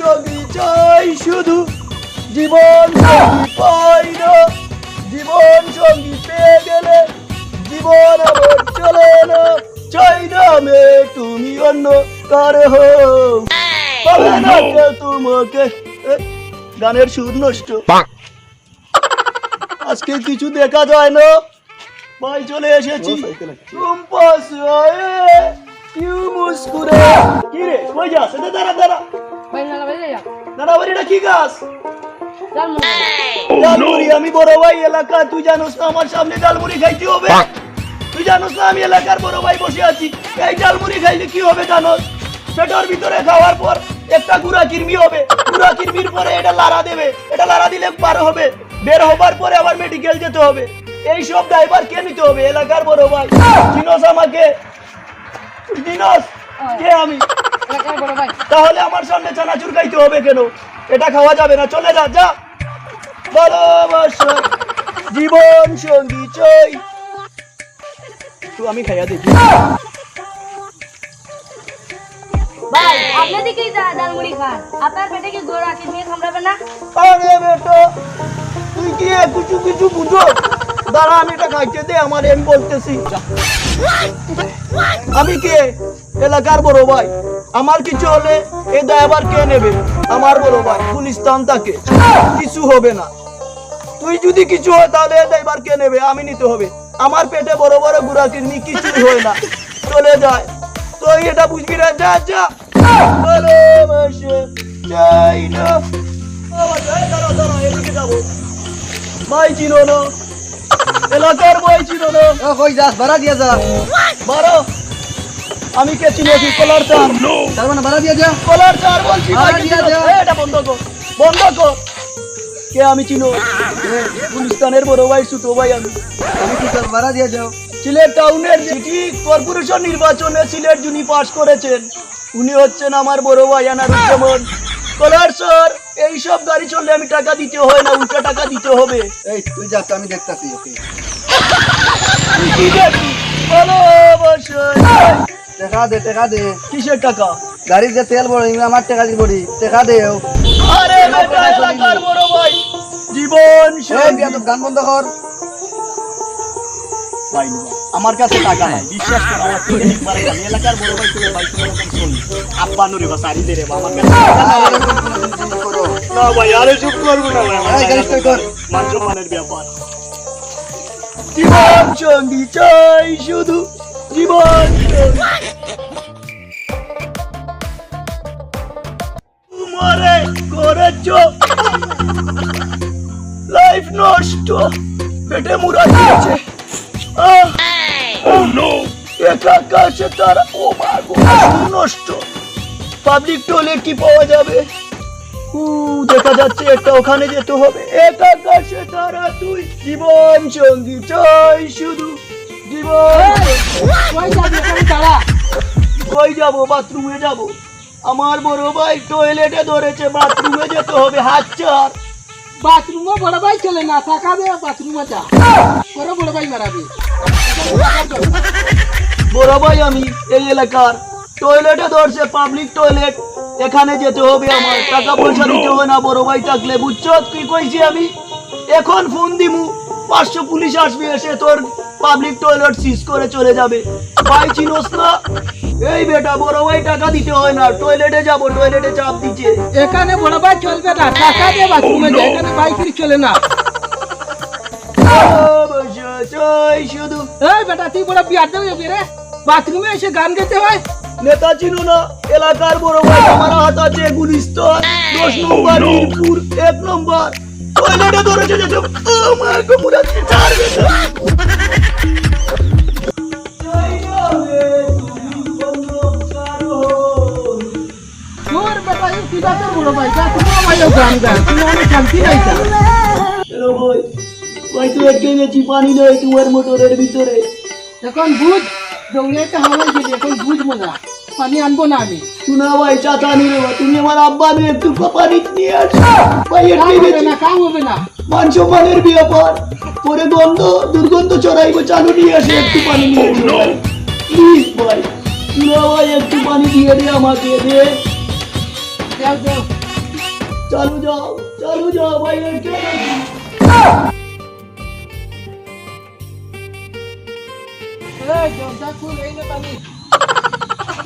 সঙ্গী চাই শুধু। জীবন সঙ্গী পাই না জীবন সঙ্গী পেয়ে গেলে জীবন আমার চলে না। চাই না মে তুমি অন্য কার হো পাবে না তোমাকে। গানের সুর নষ্ট। আজকে কিছু দেখা যায় না। ভাই চলে এসেছি। তুম পাস আয়ে ইউ মুস্কুরে কি রে? কই যাস? দাঁড়া দাঁড়া। ভাই না ভাই যা দাঁড়া বাড়িটা কি গাছ? ডালমুড়ি। আমি বড় ভাই এলাকা তুই জানোস না আমার সামনে ডালমুড়ি খাইতে হবে। তুই জানোস না আমি এলাকার বড় ভাই বসে আছি। এই ডালমুড়ি খাইলে কি হবে জানোস? পেটের ভিতরে খাওয়ার পর একটা গুড়া কিরমি হবে। গুড়া কিরমির পরে এটা লারা দেবে। এটা লারা দিলে বার হবে। বের হবার পরে আবার মেডিকেল যেতে হবে। এই সব ড্রাইভার কে নিতে হবে? এলাকার বড় ভাই। আমাকে। তুই কে আমি? তাহলে আমার সামনে চানাচুর খাইতে হবে কেন? এটা খাওয়া যাবে না চলে যা যা। ভালোবাসা জীবন সঙ্গী চাই। তো আমি খাইয়া দেখি। ভাই আপনি দিকে ডালমুড়ি খান আপনার পেটে কি গোড়া কি খামড়াবে না? আরে বেটো তুই কি এ কিছু কিছু বুঝো? দাঁড়া আমি এটা খাইতে দে আমার বলতেছি। আমি কে? এলাকার বড় ভাই। আমার কিছু হলে এই ড্রাইভার কে নেবে? আমার বড় ভাই গুলিস্তান তাকে। কিছু হবে না। তুই যদি কিছু হয় তাহলে এই ড্রাইভার কে নেবে? আমি নিতে হবে। আমার পেটে বড় বড় গুড়া কিরমি কিছু হয় না। চলে যায়। তুই এটা বুঝবি না? যা যা। ভালোবাসা চাই না। ভাই চিনো না। এলাকার ভাই চিনো না। কই যাস? ভাড়া দিয়ে যা। বারো আমি কে চিনেছি কলার চার? তার মানে ভাড়া দিয়ে যা। কলার চার বলছি কে দিয়া। এ, এটা বন্ধ কর বন্ধ কর। কে আমি চিনো? গুলিস্তানের বড় ভাই সুতো ভাই আমি। আমি কি তোর ভাড়া দিয়ে যাও? সিলেট টাউনের সিটি কর্পোরেশন নির্বাচনে সিলেট যিনি পাশ করেছেন উনি হচ্ছেন আমার বড় ভাই আনারুজ্জামান। কলার স্যার এইসব গাড়ি চললে আমি টাকা দিতে হয় না উল্টা টাকা দিতে হবে। এই তুই যা আমি দেখতাছি ওকে? ভালোবাসা। টাকা দে টাকা দে। কিসের টাকা? গাড়ির যে তেল বড় আমার টাকা দিয়ে বড়ি টাকা দে আরে বেটা এলাকার বড় ভাই জীবন এই বিয়া তো গান বন্ধ কর। ভাই আমার কাছে টাকা নাই বিশ্বাস করো একবারে আমি এলাকার বড় ভাই তুমি ভাই তুমি এরকম আব্বা নুরে বা সারি দে রে আমার কাছে না ভাই আরে চুপ করব না ভাই গাড়ি কর। মান সম্মানের ব্যাপার। জীবন সঙ্গী চাই শুধু। জীবন। তোমারে করেছ। লাইফ নষ্ট। পেটে মুড়া দিয়েছে! একা কাছে তারা ও নষ্ট। পাবলিক টয়লেট কি পাওয়া যাবে? দেখা যাচ্ছে একটা ওখানে যেতে হবে। একা কাছে তারা তুই জীবন সঙ্গী চাই শুধু। জীবন কই যাবি এখানে দাঁড়া। কই যাব? বাথরুমে যাব। আমার বড় ভাই টয়লেটে ধরেছে। বাথরুমে যেতে হবে হাত চার বাথরুমে বড় ভাই চলে না টাকা বাথরুমে যা। বড় বড় ভাই মারাবি বড় ভাই আমি এই এলাকার। টয়লেটে ধরছে পাবলিক টয়লেট এখানে যেতে হবে আমার। টাকা পয়সা দিতে হবে না বড় ভাই থাকলে। বুঝছ কি কইছি আমি? এখন ফোন দিমু। পাঁচশো পুলিশ আসবে এসে তোর পাবলিক টয়লেট সিজ করে চলে যাবে। ভাই চিনোস না? এই বেটা বড় ভাই টাকা দিতে হয় না। টয়লেটে যাব টয়লেটে চাপ দিচ্ছে। এখানে বড় ভাই চলবে না টাকা দে বাথরুমে যা এখানে বাইক চলে না। শুধু। এই বেটা তুই বড় বিয়ার দেবে রে। বাথরুমে এসে গান গাইতে হয়। নেতা চিনো না? এলাকার বড় ভাই আমার হাত আছে গুলিস্তান। দশ নম্বর মিরপুর এক নম্বর। টয়লেটে চার যা হ্যালো ভাই ভাই তুই আটকে গেছি পানি নেই তোমার মোটরের ভিতরে। এখন বুঝ দৌড়াইতে হাওয়াই গেলি এখন বুঝ মজা পানি আনব না আমি। শোনা ভাই চাচা নিয়ে নেবা। তুমি আমার আব্বা নিয়ে একটু পানি নিয়ে আসো। ভাই গেছি না কাম হবে না। মান সম্মানের ব্যাপার। পরে গন্ধ দুর্গন্ধ চড়াইব চালু নিয়ে আসে একটু পানি নিয়ে ভাই। প্লিজ ভাই শোনা ভাই একটু পানি দিয়ে দে আমাকে দে। চালু যাও চালু যাও বাইরে কে এই দরজা খুল এই নে পানি।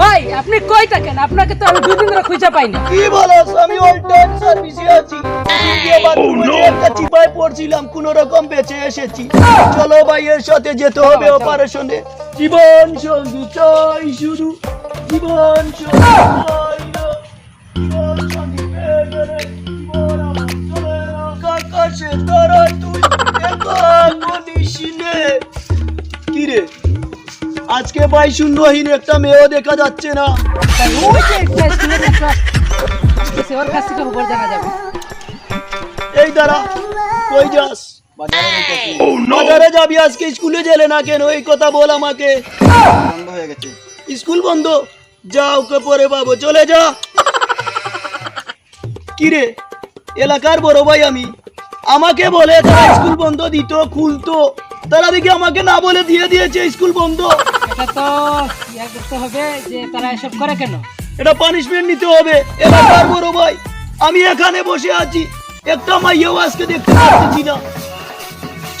ভাই আপনি কই থাকেন আপনাকে তো আমি দুদিন ধরে খুঁজে পাই না। কি বলস আমি অল টাইম সার্ভিসে আছি। একটা চিপায় পড়ছিলাম কোন রকম বেঁচে এসেছি। চলো ভাইয়ের সাথে যেতে হবে অপারেশনে জীবন সঙ্গী চাই শুধু। জীবন। আকাশে তারা তুই একা মনীষিনে কি রে? আজকে ভাই শূন্যহীন একটা মেয়েও দেখা যাচ্ছে না। এই দাঁড়া, কই যাস? বাজারে যাবি আজকে? স্কুলে গেলে না কেন? এই কথা বল আমাকে। বন্ধ হয়ে গেছে স্কুল বন্ধ? যা ওকে পরে চলে যা। কিরে, এলাকার বড় ভাই আমি। আমাকে বলে তারা স্কুল বন্ধ, দিত, খুলতো। তারা দেখি আমাকে না বলে দিয়ে দিয়েছে, স্কুল বন্ধ। এটা তো ইয়া করতে হবে যে তারা এসব করে কেন? এটা পানিশমেন্ট নিতে হবে। এলাকার বড় ভাই? আমি এখানে বসে আছি। একটা আজকে দেখতে পাচ্ছি না।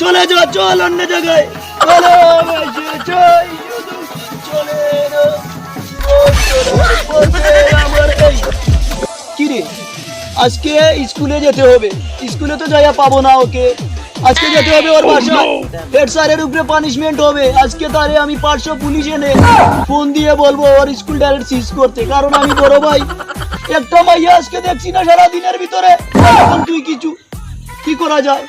চলে যা চল অন্য জায়গায়। চলো বেশি চলে না জীবন চলে পথে আমার এই। কি রে? আজকে স্কুলে যেতে হবে। স্কুলে তো যাইয়া পাবো না ওকে। আজকে যেতে হবে ওর বাসায় হেড স্যারের উপরে পানিশমেন্ট হবে। আজকে তারে আমি পাঁচশো পুলিশ এনে ফোন দিয়ে বলব ওর স্কুল ডাইরেক্ট সিজ করতে। কারণ আমি বড় ভাই। একটা মাইয়া আজকে দেখছি না সারা দিনের ভিতরে। এখন তুই কিছু কি করা যায়?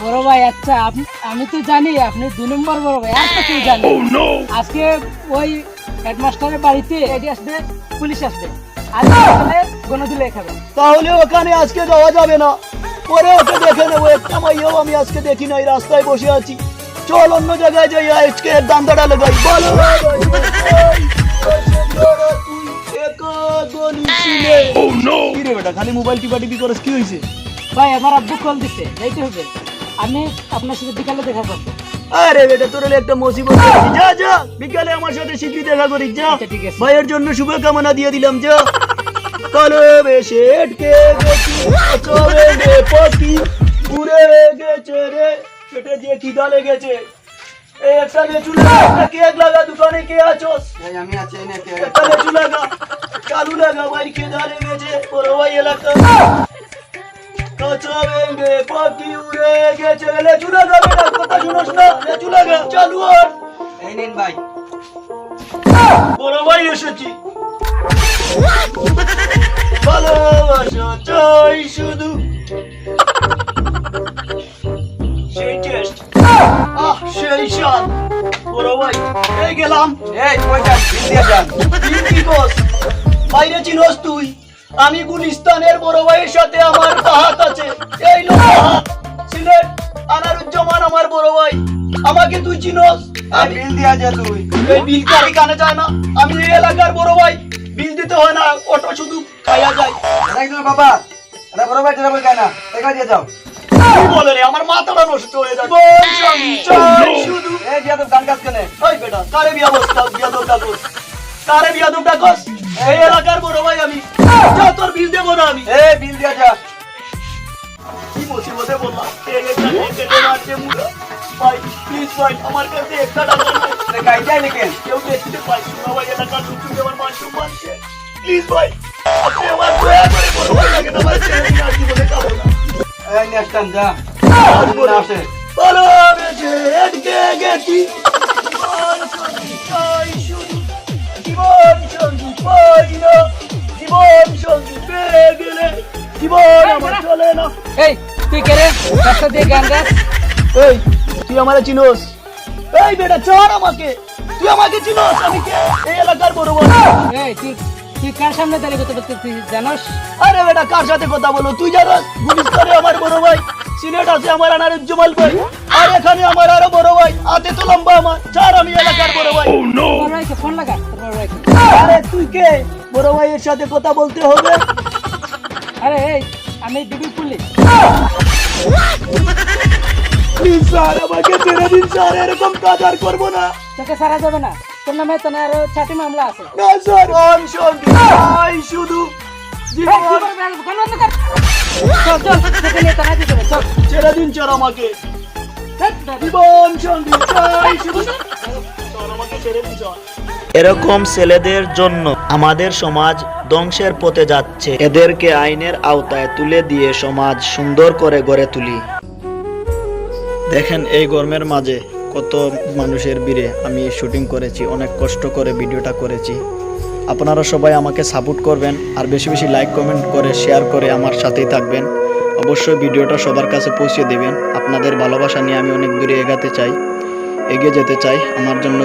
বড় ভাই আচ্ছা আপ- আমি তো জানি আপনি দু নম্বর বড় ভাই আর তো কেউ জানি আজকে ওই হেডমাস্টারের বাড়িতে এডি আসবে পুলিশ আসবে। আজকে গণদিলে খাবে। তাহলে ওখানে আজকে যাওয়া যাবে না। পরে ওকে দেখে নেব একটা মাইয়াও আমি আজকে দেখি নাই রাস্তায় বসে আছি। চল অন্য জায়গায় যাই আজকে এর দান্দাটা লাগাই। বলো বেটা খালি মোবাইল টিপা টিপি করস কি হয়েছে? ভাই আমার আব্বু কল দিছে যাইতে হবে। আমি আপনার সাথে বিকালে দেখা করব। আরে বেটা তোর একটা মুসিবত আছে। যা যা বিকালে আমার সাথে শীঘ্রই দেখা করিস যা। আচ্ছা। ভাইয়ের জন্য শুভকামনা দিয়ে দিলাম যা। কালো বেশে আটকে গেছি। চলে গে পাখি উড়ে গেছে রে। পেটে যে খিদা লেগেছে এই একটা লেচু লাগা কেক লাগা দোকানে কে আছোস এই আমি আছি নে কে? একটা লেচু লাগা চালু লাগা ভাই খিদা লেগেছে বড় ভাই এলাকা। ভেঙে পাখি উড়ে গেছে লেচু লাগা বেটা কথা শুনোস না। লেচু লাগা চালু আর এই নিন ভাই। বড় ভাই এসেছি। ভালোবাসা চাই শুধু আমি গুলিস্তানের বড় ভাইয়ের সাথে আমার বাহাত আছে আমাকে তুই চিনস আমি বিল দিয়া তুই বিল কারি কানে যায় না আমি এই এলাকার বড় ভাই বিল দিতে হয় না অটো শুধু খাইয়া যায়। কি তোমার বাবা এটা বড় ভাই এটা বই কেনা টাকা দিয়ে যাও কি বলে রে আমার মাথাটা নষ্ট হয়ে বল সঙ্গী চাই শুধু এই দিয়া তো গান গাছ কেনে? ওই বেটা কারে বিয়া বসতা বিয়া দোটা কস কারে বিয়া দোটা কস এই এলাকার বড় ভাই আমি। যা তোর বিল দেবো না আমি। এই বিল দিয়া যা। কি মুসিবতে বললাম? এই একটা কেটে মারছে মুড়া ভাই প্লিজ ভাই আমার কাছে একটা টাকা নাই। এটা গাই যায় কেউ দেখতে না ভাই এলাকার লোক মান সম্মানকে প্লিজ ভাই আপনি আমার দয়া করে বড় ভাই লাগে না ভাই ছেড়ে দিন খাব না এই নিয়ে যা। আসে ভালো বেঁচে আটকে গেছি জীবন সঙ্গী চাই শুধু জীবন সঙ্গী পাই না জীবন সঙ্গী পেয়ে গেলে জীবন আমার চলে না এই তুই কে রে? রাস্তা দিয়ে গান গাছ এই তুই আমারে চিনোস। এই বেটা চল আমাকে। তুই আমাকে চিনোস? আমি কে? এই এলাকার বড় বড় এই তুই তুই কার সামনে দাঁড়িয়ে কথা বলতেছিস জানোস? আরে বেটা কার সাথে কথা বলো? তুই জানাস? গুলিস্তানে আমার বড় ভাই। সিলেট আছে আমার আনার জমাল ভাই। আর এখানে আমার আরও বড় ভাই। হাতে তো লম্বা আমার। চার আমি এলাকার বড় ভাই। ভাইকে ফোন লাগা আরে তুই কে? বড় ভাইয়ের সাথে কথা বলতে হবে। আরে এই আমি ডিবি পুলিশ প্লিজ স্যার আমাকে ছেড়ে দিন স্যার এরকম কাজ আর করব না। তোকে সারা যাবে না। তোর নামে তো আরও চারটি মামলা আছে। না স্যার অন ভাই শুধু জীবন কি বন্ধ কর। চল, চল, তোকে নিয়ে থানায় যেতে চল। ছেড়ে দিন স্যার আমাকে। ধ্যাৎ, ধ্যাৎ। জীবন শান্তি চাই শুধু স্যার আমাকে ছেড়ে দিন স্যার। এরকম ছেলেদের জন্য আমাদের সমাজ ধ্বংসের পথে যাচ্ছে। এদেরকে আইনের আওতায় তুলে দিয়ে সমাজ সুন্দর করে গড়ে তুলি। দেখেন এই গরমের মাঝে কত মানুষের ভিড়ে আমি শুটিং করেছি, অনেক কষ্ট করে ভিডিওটা করেছি। আপনারা সবাই আমাকে সাপোর্ট করবেন আর বেশি বেশি লাইক, কমেন্ট করে, শেয়ার করে আমার সাথেই থাকবেন। অবশ্যই ভিডিওটা সবার কাছে পৌঁছে দেবেন। আপনাদের ভালোবাসা নিয়ে আমি অনেক দূরে এগাতে চাই, এগিয়ে যেতে চাই। আমার জন্য